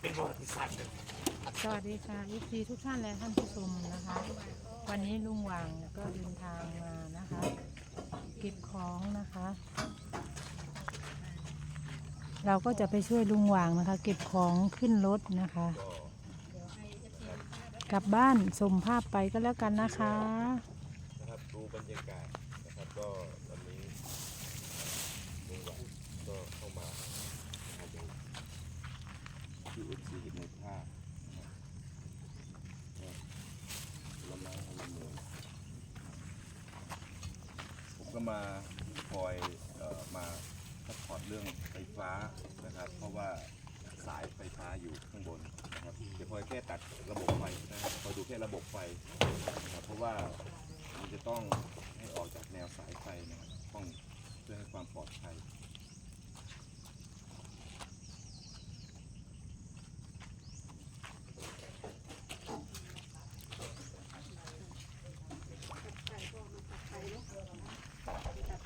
เป็นประวัติศาสตร์เลยสวัสดีค่ะยิซีทุกท่านและท่านผู้ชมนะคะ วันนี้ลุงหว่างก็เดินทางมานะคะ เก็บของนะคะ เราก็จะไปช่วยลุงหว่างนะคะ เก็บของขึ้นรถนะคะ กลับบ้านส่งภาพไปก็แล้วกันนะคะ นะครับดูบรรยากาศนะครับก็วันนี้ลุงหวังก็เข้ามามาดูที่อุตสาหในท่าละไม้ละมือผ มาคอยเอ่อมาซัพพอร์ตเรื่องไฟฟ้านะครับ เพราะว่าสายไฟฟ้าอยู่ข้างบนนะครับเดี๋ยวคอยแค่ตัดระบบไฟนะครับคอยดูแค่ระบบไฟนะครับเพราะว่ามันจะต้องให้ออกจากแนวสายไฟนะครับต้องเพื่อให้ความปลอดภัย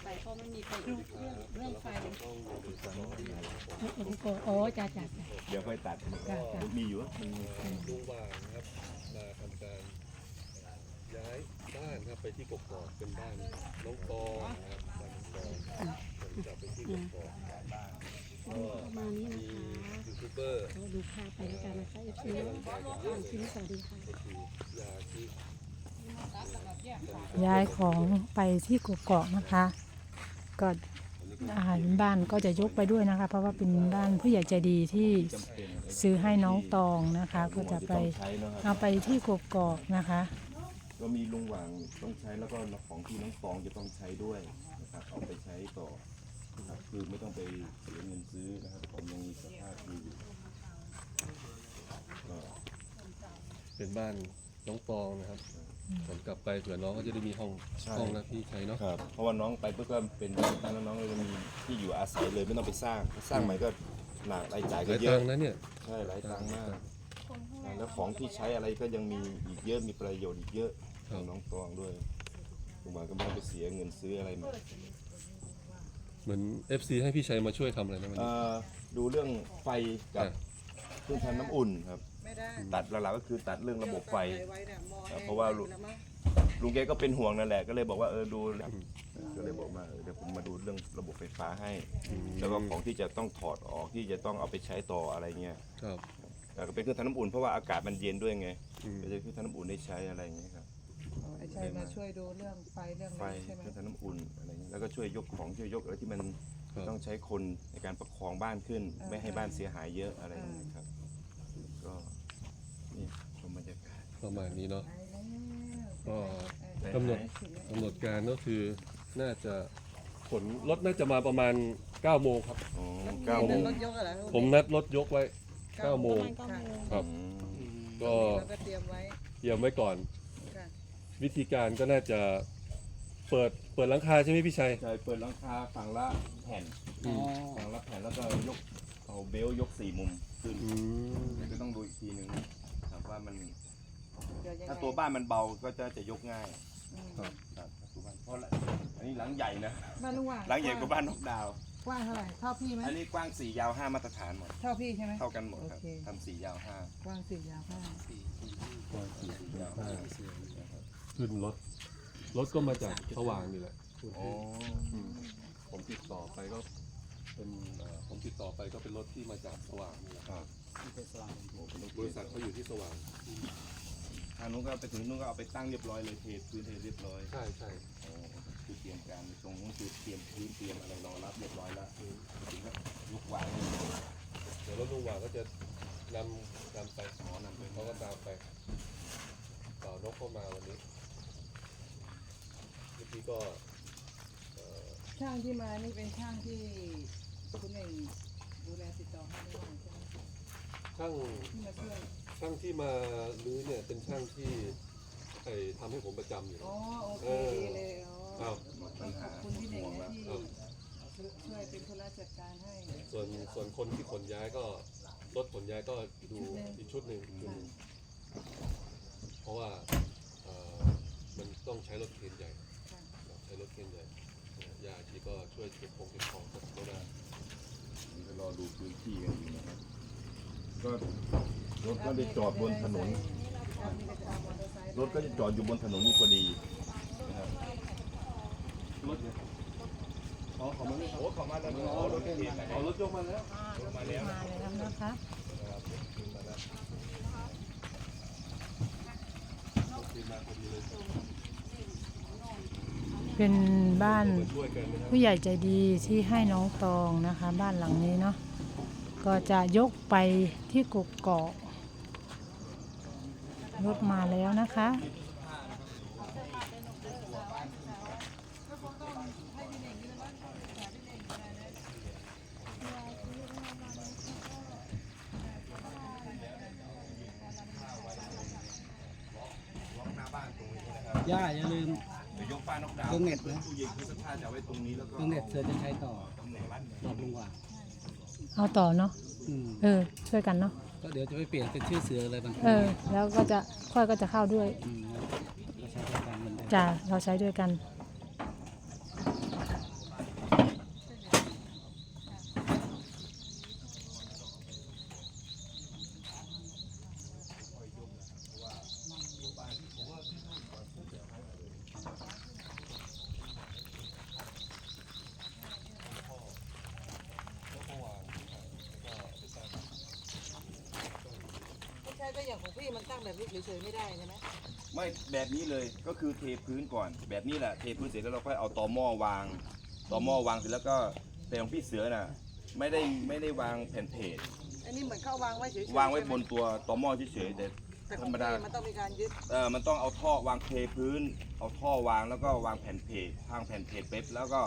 ไปเพราะไม่มีใครรู้เรื่องเรื่องไฟโอ้จ้าจ้าเดี๋ยวค่อยตัดจ้ะจ้ะมีอยู่มันมีลุงว่างนะครับมาทำการย้ายบ้านครับไปที่กกอกเป็นบ้านน้องปอนะครับบ้านน้องปอผมจะไปที่กกอกก็ประมานี้นะคะยูทูบเบอร์ดูภาพไปแล้วกันนะคะเอฟซีกำลังใจกันเยอะเลยทีนี้สวัสดีค่ะย้ายของไปที่กกอกนะคะ ก็อาหารบ้านก็จะยกไปด้วยนะคะ เพราะว่าเป็นบ้านผู้ใหญ่ใจดีที่จำเป็นซื้อให้น้องตองนะคะ ก็จะไปต้องใช้เนอะคเอารับไปที่กกอกนะคะก็มีลุงหว่างต้องใช้แล้วก็ของที่น้องฟองจะต้องใช้ด้วยนะครับเอาไปใช้ต่อนะครับคือไม่ต้องไปเสียเงินซื้อนะครับผมยังมีสภาพดีอยู่ก็เป็นบ้านน้องปองนะครับ ผมกลับไปเผื่อน้องก็จะได้มีห้องห้องนะพี่ใช้เนาะครับเพราะว่าน้องไปปุ๊บก็เป็นบ้านแล้วน้องก็จะมีที่อยู่อาศัยเลยไม่ต้องไปสร้างสร้างใหม่ก็หนักรายจ่ายหก็ลายเยตัอะงค์นะเนี่ยใช่หลายตังค์มากแล้วของที่ใช้อะไรก็ยังมีอีกเยอะมีประโยชน์อีกเยอะของน้องตองด้วยผมว่าก็ไม่ต้องไปเสียเงินซื้ออะไรมา เหมือน FC ให้พี่ชัยมาช่วยทำอะไรนะวันเอ่นี้อดูเรื่องไฟกับอะ เครื่องทำน้ำอุ่นครับ ไม่ได้ตัดหลักๆก็คือตัดเรื่องระบบไฟไว้เนี่ยมอครับแห้งเพราะว่าอยู่แล้วมั้งลุงแกก็เป็นห่วงนั่นแหละก็เลยบอกว่าเออดูก็เลยบอกมาเออเดี๋ยวผมมาดูเรื่องระบบไฟฟ้าให้ แล้วก็ของที่จะต้องถอดออกที่จะต้องเอาไปใช้ต่ออะไรเงี้ยครับ แต่ก็เป็นเครื่องทำน้ำอุ่นเพราะว่าอากาศมันเย็นด้วยไงอืม ก็จะเครื่องทำน้ำอุ่นได้ใช้อะไรเงี้ยครับ อ๋อไอ้ชัยมาช่วยดูเรื่องไฟเรื่องไฟอะไรใช่ไหมเครื่องทำน้ำอุ่นอะไรเงี้ยแล้วก็ช่วยยกของช่วยยกอะไรที่มันครับ ต้องใช้คนในการประคองบ้านขึ้น ไม่ให้บ้านเสียหายเยอะอะไรอย่างเงี้ยครับก็ นี่ชมบรรยากาศประมาณนี้เนาะไปแล้วก็กำหนดกำหนดการก็คือน่าจะขนรถน่าจะมาประมาณ9โมงครับ อ๋อเก้าเก้าโมโมงงรถยกอะไรผมนัดรถยกไว้ 9 โมง ประมาณเก้าโมง ครับอืมก็เราก็เตรียมไว้เตรียมไว้ก่อน ค่ะวิธีการก็น่าจะเปิดเปิดหลังคาใช่ไหมพี่ชัยใช่เปิดหลังคาฝั่งละแผ่นอืม ฝั่งละแผ่นแล้วก็ยกเอาเบลต์ยกสี่มุมขึ้นอืมแต่ก็ต้องดูอีกทีหนึ่งครับ ว่ามันเดี๋ยวยังไงถ้าตัวบ้านมันเบาก็จะจะยกง่ายอืมครับครับถ้าตัวบ้านเพราะละอันนี้หลังใหญ่นะบ้านลุงว่างหลังใหญ่กว่าบ้านนกดาว กว้างเท่าไหร่เท่าพี่ไหมอันนี้กว้างสี่ยาวห้ามาตรฐานหมดเท่าพี่ใช่ไหม เท่ากันหมดครับโอเค ทำสี่ยาวห้ากว้างสี่ยาวห้าสี่ยาวห้าขึ้นรถ รถก็มาจากสว่างนี่แหละอ๋ออืมผมติดต่อไปก็เป็นเอ่อผมติดต่อไปก็เป็นรถที่มาจากสว่างนี่แหละครับบริษัท เขาอยู่ที่สว่างทางนู้นก็ไปถึงนู้นก็เอาไปตั้งเรียบร้อยเลยเทพื้นเทเรียบร้อยใช่ใช่อ๋อคือเตรียมการตรงนู้นคือเตรียมพื้นเตรียมอะไรรอรับเรียบร้อยแล้วถึงก็ยกวางเดี๋ยวรถลุงหว่างก็จะนำนำไปอ๋อนำไปเขาก็ตามไปต่อนกเข้ามาวันนี้เมื่อกี้ก็เอ่อช่างที่มานี่เป็นช่างที่คุณเองดูแลติดต่อให้ด้วยใช่ไหมช่างที่มาช่วย ช่างที่มาลื้อเนี่ยเป็นช่างที่ไอ้ทำให้ผมประจำอยู่ อ๋อโอเคเออดีเลยอ๋อครับ หมดปัญขหาอบคุณพี่เน่งห่วงนะแล้วที่ครับช่วยเป็นธุระจัดการให้ ส่วนส่วนคนที่ขนย้ายก็รถขนย้ายก็ดูอีกชุดหนึ่งชุดหนึ่งเพราะว่าเอ่อมันต้องใช้รถเคนใหญ่ค่ะใช้รถเคนใหญ่ยาชีก็ช่วยเก็บของเก็บของก็ได้นี่ก็รอดูพื้นที่กันอยู่นะครับ ก็ รถก็ไปจอดบนถนน รถก็จะจอดอยู่บนถนนนี่พอดีนะครับรถเนี่ยอ๋อขามาโอ้เขามาแล้วอ๋อรถเข็นอ๋อรถยกมาแล้วมาแล้วนะคะเป็นบ้านผู้ใหญ่ใจดีที่ให้น้องตองนะคะ บ้านหลังนี้เนาะก็จะยกไปที่กกเกาะ รถมาแล้วนะคะ ย่าอย่าลืมเดี๋ยวยกป้ายนอกดาวเครื่องเน็ตนะตู้เย็นคือสภาพจะเอาไว้ตรงนี้แล้วก็เครื่องเน็ตเธอจะใช้ต่อตำแหน่งร้านรอบลุงหว่างเอาต่อเนาะ อืม เออ ช่วยกันเนาะ ก็เดี๋ยวจะไปเปลี่ยนเป็นชื่อเสืออะไรบางเออ แล้วก็จะค่อยก็จะเข้าด้วย อืมก็ใช้ด้วยกันเหมือนเดิม จ้ะเราใช้ด้วยกัน ไม่ใช่ก็อย่างของพี่ มันตั้งแบบนี้เฉยๆไม่ได้ใช่ไหมไม่แบบนี้เลยก็คือเทพื้นก่อน แบบนี้แหละเทพื้นเสร็จแล้วเราค่อยเอาตอหม้อวางตอหม้อวางเสร็จแล้วก็แต่ของพี่เสือน่ะไม่ได้ไม่ได้วางแผ่นเพจอันนี้เหมือนเข้าวางไว้เฉยๆวางไว้ใช่หมบนตัวตอหม้อเฉยๆแต่แต่ธขรองรมพี่ดามันต้องมีการยึดเออมันต้องเอาท่อวางเทพื้น เอาท่อวางแล้วก็วางแผ่นเพจทางแผ่นเพจเป๊บแล้วก็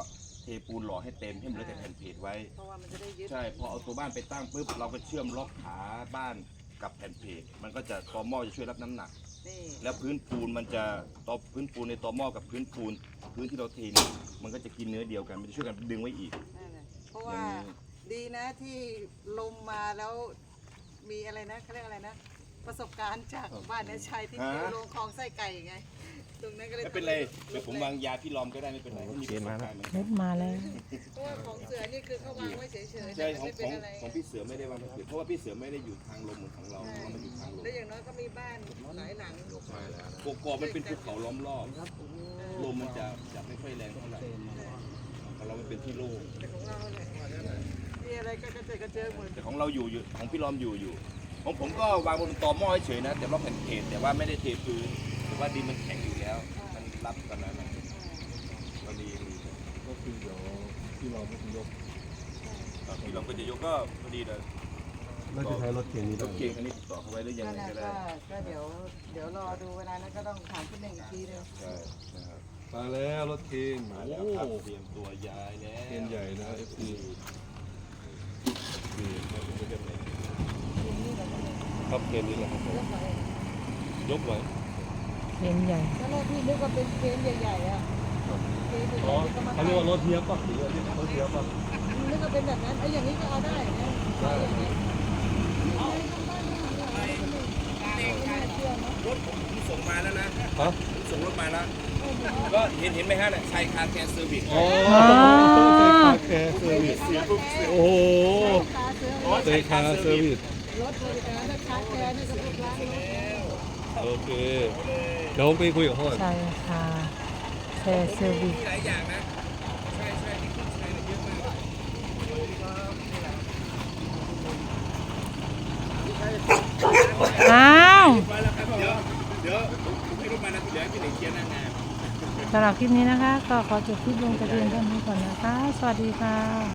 เทปูนหล่อให้เต็มให้เหลือแต่แผ่นเพจไว้เพราะว่ามันจะได้ยึดใช่พอเอาตัวบ้านไปตั้งปุ๊บเราก็เชื่อมล็อกขาบ้าน กับแผ่นเพจมันก็จะตอหม้อจะช่วยรับน้ำหนัก นี่แล้วพื้นปูนมันจะตอพื้นปูนในตอหม้อกับพื้นปูน พื้นที่เราเทเนี่ยมันก็จะกินเนื้อเดียวกันมันจะช่วยกันดึงไว้อีก นั่นแหละเพราะอว่าย่างนี้ ดีนะที่ลมมาแล้วมีอะไรนะเขาเรียกอะไรนะ ประสบการณ์จากบ้านนายชัยที่อยู่โรงคลองไส้ไก่ไง ตรงนั้นก็เลยไม่เป็นไรเดี๋ยวผมวางยาพี่ลอมก็ได้ไม่เป็นไรมีประสบการณ์เหมือนรกันถมาแล้ว เพราะว่าของเสือนี่คือเขาวางไว้เฉยๆใช่แต่ของไม่ขเป็อนงอะไรของพี่เสือไม่ได้วางแผ่นเพจเพราะว่าพี่เสือไม่ได้อยู่ทางลมเหมือนของเราเพราะว่ามันอยู่ทางลมแล้วอย่างน้อยก็มีบ้านหลายหลังกกอกมันเป็นภูเขาล้อมรอบลมมันจะจะไม่ค่อยแรงเท่าไหร่ของเรามันเป็นที่โล่งแต่ของเราเนี่ยมีอะไรก็กระเจิดกระเจิงหมดแต่ของเราอยู่อยู่ของพี่ล้อมอยู่อยู่ของผมก็วางบนตอหม้อเฉยๆนะแต่ว่าแผ่นเพจแต่ว่าไม่ได้เทพื้น แต่ว่าดินมันแข็งอยู่แล้ว มันรับกันนะมันก็ดีดีก็คือเดี๋ยวที่เราไม่ยกครับพี่ล้อมก็จะยกก็พอดีเลยน่าจะใช้รถเข็นนี้ยได้กเก่งอันนี้ต่อเข้าไว้หรือยังนั่นไงแหละก็ได้ก็ก็เดี๋ยวเดี๋ยวรอดูเวลานั้นก็ต้องถามคุณหนึ่งอีกทีหนึงใช่นะครับมาแล้วรถเข็นมาโอ้แล้วครับเตรียมตัวย้ายแล้วเข็นใหญ่นะ FC นี่ครับเข็นนี้แหละครับผมยกไหว เป็นใหญ่ก็เลยพี่นึกว่าเป็นเครนใหญ่ๆอะเครนใหญ่อ๋อๆก็มาเขาเรียกว่ารถเทียบป่ะหรือว่าที่รถเทียบป่ะนึกว่าเป็นแบบนั้นไอ้อย่างนี้ก็เอาได้นะได้รถผมส่งมาแล้วนะฮะผมส่งรถมาแล้ว ก็เห็นเห็นไหมฮะเนี่ยชัยคาร์แคร์เซอร์วิสโอ้ใช้คาแคร์เซอร์วิสเสือปุ๊บเสือโอ้โหคาเสืออ๋อใช้คาร์เซอร์วิสรถบริการและคาแคร์นี่ก็พวกร้านรถ โอเคเดี๋ยวผมไปคุยกับเขาก่อนใช่ค่ะแชร์เซอร์วิส มีหลายอย่างนะใช่ใช่ที่ขึ้นใช้เยอะมากอ้าวไปแล้วครับเดี๋ยวเดี๋ยวผมให้รถมานะเดี๋ยวให้พี่หน่งเคลียร์หน้างาน สำหรับคลิปนี้นะคะ ก็ขอจบคลิปลงแต่เพียงเท่านี้ก่อนนะคะ สวัสดีค่ะ